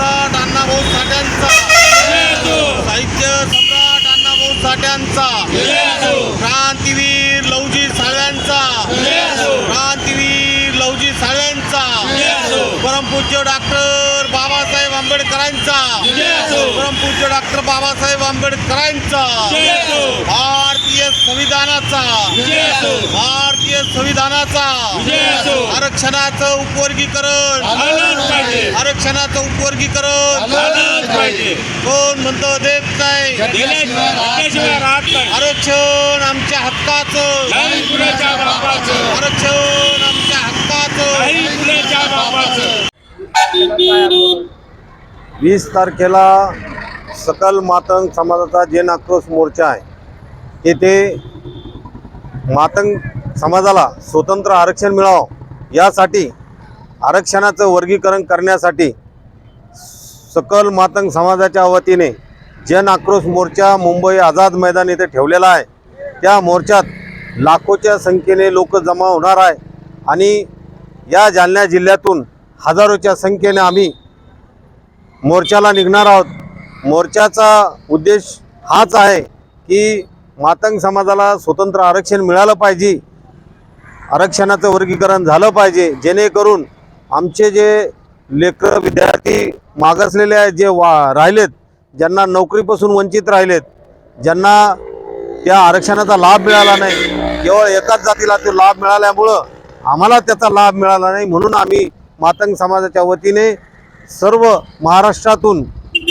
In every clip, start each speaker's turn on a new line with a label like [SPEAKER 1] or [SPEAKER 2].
[SPEAKER 1] अण्णाभाऊ साठ्यांचा. साहित्य सम्राट अण्णाभाऊ साठ्यांचा. क्रांतीवीर लवजी साळ्यांचा. क्रांतीवीर लवजी साळ्यांचा. परमपूज्य डॉक्टर बाबासाहेब आंबेडकरांचा. परमपूज्य डॉक्टर बाबासाहेब आंबेडकरांचा. भारतीय संविधानाचा. भारतीय संविधानाचा आरक्षणाचं उपवर्गीकरण आरक्षणाचं उपवर्गीकरण. कोण म्हणतो देत नाही. आरक्षण आमच्या हक्काचं. आरक्षण आमच्या हक्काचं.
[SPEAKER 2] वीस तारखेला सकल मातंग समाजाचा जन आक्रोश मोर्चा आहे. येथे मातंग समाजाला स्वतंत्र आरक्षण मिळावं यासाठी आरक्षणाचं वर्गीकरण करण्यासाठी सकल मातंग समाजाच्या वतीने जन आक्रोश मोर्चा मुंबई आझाद मैदान येथे ठेवलेला आहे. त्या मोर्चात लाखोच्या संख्येने लोक जमा होणार आहे आणि या जालना जिल्ह्यातून हजारोच्या संख्येने आम्ही मोर्चाला निघणार आहोत. मोर्चाचा उद्देश हाच आहे की मातंग समाजाला स्वतंत्र आरक्षण मिळालं पाहिजे. आरक्षणाचं वर्गीकरण झालं पाहिजे जेणेकरून आमचे जे लेकर विद्यार्थी मागासलेले आहेत जे वा राहिलेत ज्यांना नोकरीपासून वंचित राहिलेत ज्यांना त्या आरक्षणाचा लाभ मिळाला नाही केवळ एकाच जातीला तो लाभ मिळाल्यामुळं आम्हाला त्याचा लाभ मिळाला नाही म्हणून आम्ही मातंग समाजाच्या वतीने सर्व महाराष्ट्रातून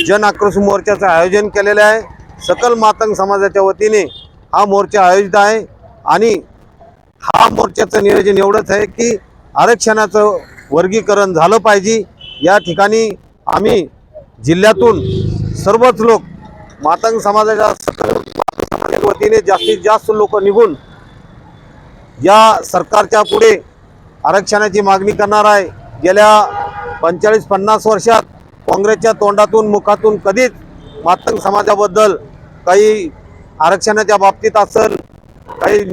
[SPEAKER 2] जन आक्रोश मोर्चाचं आयोजन केलेलं आहे. सकल मातंग समाजाच्या वतीने हा मोर्चा आयोजित आहे आणि हा मोर्चाचं नियोजन एवढंच आहे की आरक्षणाचं वर्गीकरण झालं पाहिजे. या ठिकाणी आम्ही जिल्ह्यातून सर्वच लोक मातंग समाजाच्या समाजाच्या वतीने जास्तीत जास्त लोक निघून या सरकारच्या पुढे आरक्षणाची मागणी करणार आहे. गेल्या पंचेचाळीस पन्नास वर्षात काँग्रेसच्या तोंडातून मुखातून कधीच मातंग समाजाबद्दल काही आरक्षणाच्या बाबतीत असेल काही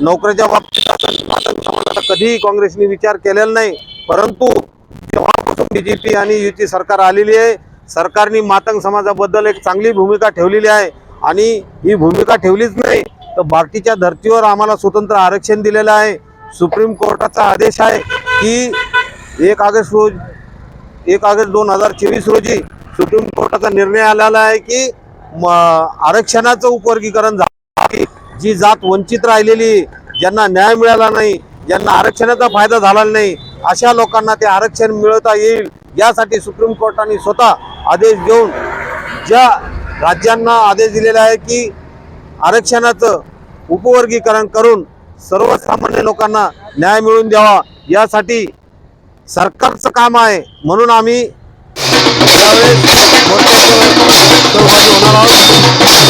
[SPEAKER 2] नोकऱ्याच्या बाबतीत मातंग समाजाचा कधीही काँग्रेसने विचार केलेला नाही. परंतु जेव्हापासून बी जे पी आणि युती सरकार आलेली आहे. सरकारने मातंग समाजाबद्दल एक चांगली भूमिका ठेवलेली आहे. आणि ही भूमिका ठेवलीच नाही तर भारतीच्या धर्तीवर आम्हाला स्वतंत्र आरक्षण दिलेलं आहे. सुप्रीम कोर्टाचा आदेश आहे की एक ऑगस्ट रोज एक ऑगस्ट दोन हजार चोवीस रोजी सुप्रीम कोर्टाचा निर्णय आलेला आहे की म आरक्षणाचं उपवर्गीकरण झालं. जी जात वंचित राहिलेली ज्यांना न्याय मिळाला नाही ज्यांना आरक्षणाचा फायदा झाला नाही अशा लोकांना ते आरक्षण मिळवता येईल यासाठी सुप्रीम कोर्टाने स्वतः आदेश देऊन ज्या राज्यांना आदेश दिलेला आहे की आरक्षणाचं उपवर्गीकरण करून सर्वसामान्य लोकांना न्याय मिळवून द्यावा यासाठी सरकारचं काम आहे. म्हणून आम्ही यावेळेस सहभागी होणार आहोत.